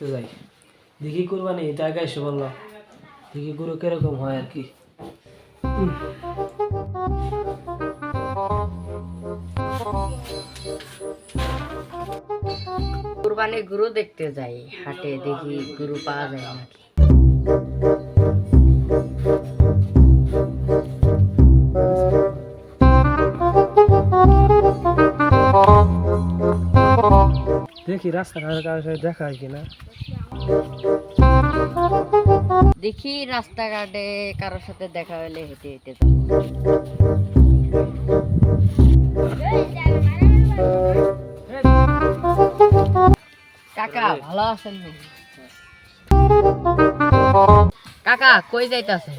দেখতে যাই। দেখি কোরবানি আগে এসে বললাম দেখি গরু কীরকম হয় আর কি। কুরবানি গুরু দেখতে যাই, হাটে দেখি গুরু পাওয়া যায় নাকি। দেখি রাস্তাঘাটের কারোর সাথে দেখা হয় কিনা। দেখি রাস্তাঘাটে কারোর সাথে দেখা হলে হেঁটে হেঁটে কাকা ভালো আছেন কাকা কই যাইতাছে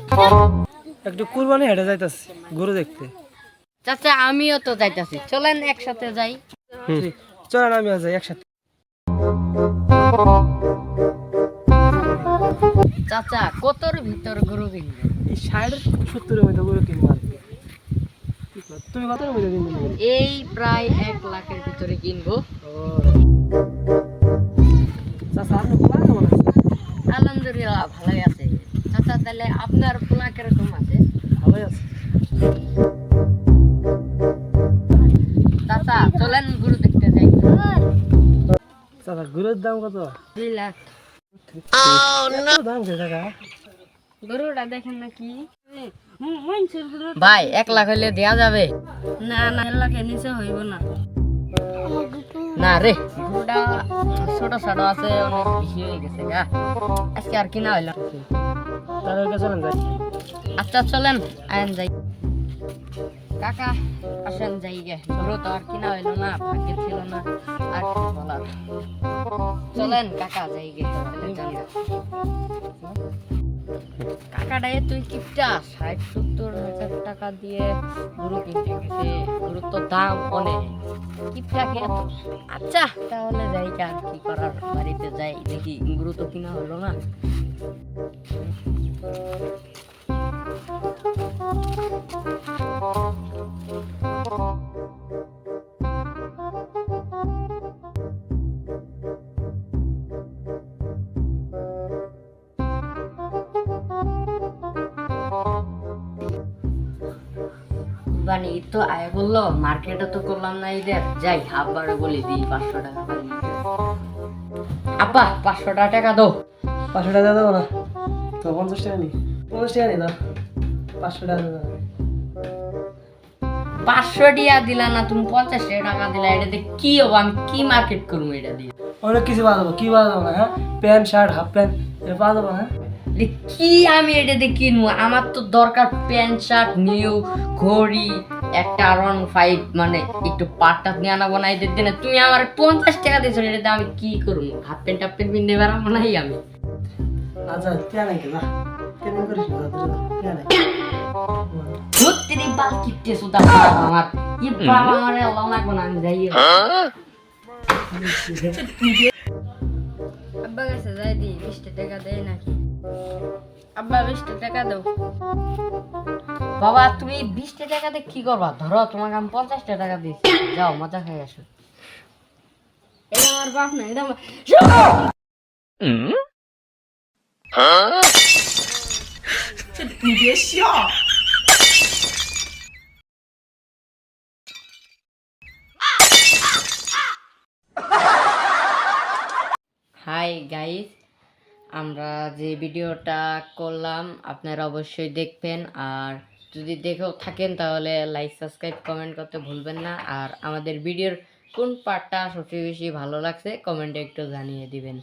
একটু কুরবানি হেঁটে যাইতাছি গরু দেখতে। চাচা আমিও তো যাইতাছি। চলেন একসাথে যাই। চলেন আমিও যাই একসাথে। চাচা কতর ভিতর গরু কিনবে এই ষাট সত্তরের মধ্যে গরু কিনবো আর তুমি মধ্যে কিনবে? এই প্রায় এক লাখের ভিতরে কিনবো। চাচা আপনি খোলা কেমন আছে? আলহামদুলিল্লাহ ভালোই আছে। চাচা তাহলে আপনার পোলা কীরকম আছে? ভালোই আছে। গরুর দাম কত? দুই লাখ। দাম কে টাকা গরুটা দেখেন নাকি ভাই এক লাখ হইলে দেয়া যাবে। না না এক লাখের নিচে হইব না। না রে। গরুটা ছোট ছোট আছে অনেক বেশি হয়ে গেছে গা। আজকে আর কিনা হইল তাহলে চলেন যাই। আচ্ছা চলেন আইন যাই। কাকা, আসেন যাই গে গরু তো আর কিনা হইল না, ভাগ্যে ছিল না, আর বলার। চলেন কাকা যাই গে কাকাটাই তুই কিপটা, ষাট, সত্তর হাজার টাকা দিয়ে গরু কিনতে গেছে। গরুর তো দাম অনেক। কিপটা কে? আচ্ছা তাহলে যাই আর কি করার? বাড়িতে যাই, দেখি গরু তো কিনা হলো না। বানি ঈদ তো আয় বলল মার্কেটে তো করলাম না ঈদের। যাই আব্বারে বলি দিই পাঁচশো টাকা আব্বা পাঁচশো টাকা দাও। পাঁচশো টাকা দেবো না। তো পঞ্চাশ টাকা নি। পঞ্চাশ টাকা নি না পাঁচশো টাকা দেবো পাঁচশো টিয়া দিলা না তুমি পঞ্চাশ টাকা দিলা এটা দিয়ে কি হব? আমি কি মার্কেট করব এটা দিয়ে? অনেক কিছু যাব। কি যাব না হ্যাঁ? প্যান্ট শার্ট হাফ প্যান্ট যাব হ্যাঁ? কি আমি এটা দিয়ে কিনবো? আমার তো দরকার প্যান্ট শার্ট নিউ ঘড়ি একটা আর ওয়ান ফাইভ মানে একটু পাটটা নিয়ে আনাবো না এদের দিনে। তুমি আমার পঞ্চাশ টাকা দিয়েছ এটা আমি কি করব? হাফ প্যান্ট টাফ প্যান্ট কিনতে পারব নাই আমি। আচ্ছা কেন না কেন করিস না কেন সত্যি বাল কিপটে সুতা আমার। কি বাবা আমার আল্লাহ লাগবো না আমি যাই আব্বা কাছে যাই দি বিশটা টাকা দেয় নাকি? আব্বা, বিশটা টাকা দাও। বাবা, তুমি বিশটা টাকা কি করবা? ধরো, তোমাকে আমি পঞ্চাশটা টাকা দিচ্ছি যাও, মজা খাই আসো। আমার আমার হাই গাইস আমরা যে ভিডিওটা করলাম, আপনারা অবশ্যই দেখবেন। আর যদি দেখেও থাকেন, তাহলে লাইক সাবস্ক্রাইব কমেন্ট করতে ভুলবেন না। আর আমাদের ভিডিওর কোন পার্টটা সবচেয়ে বেশি ভালো লাগছে কমেন্টে একটু জানিয়ে দিবেন।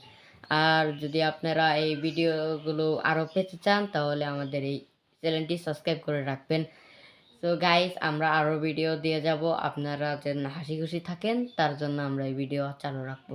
আর যদি আপনারা এই ভিডিওগুলো আরও পেতে চান, তাহলে আমাদের এই চ্যানেলটি সাবস্ক্রাইব করে রাখবেন। তো গাইস আমরা আরও ভিডিও দিয়ে যাব। আপনারা যেন হাসি খুশি থাকেন, তার জন্য আমরা এই ভিডিও চালু রাখব।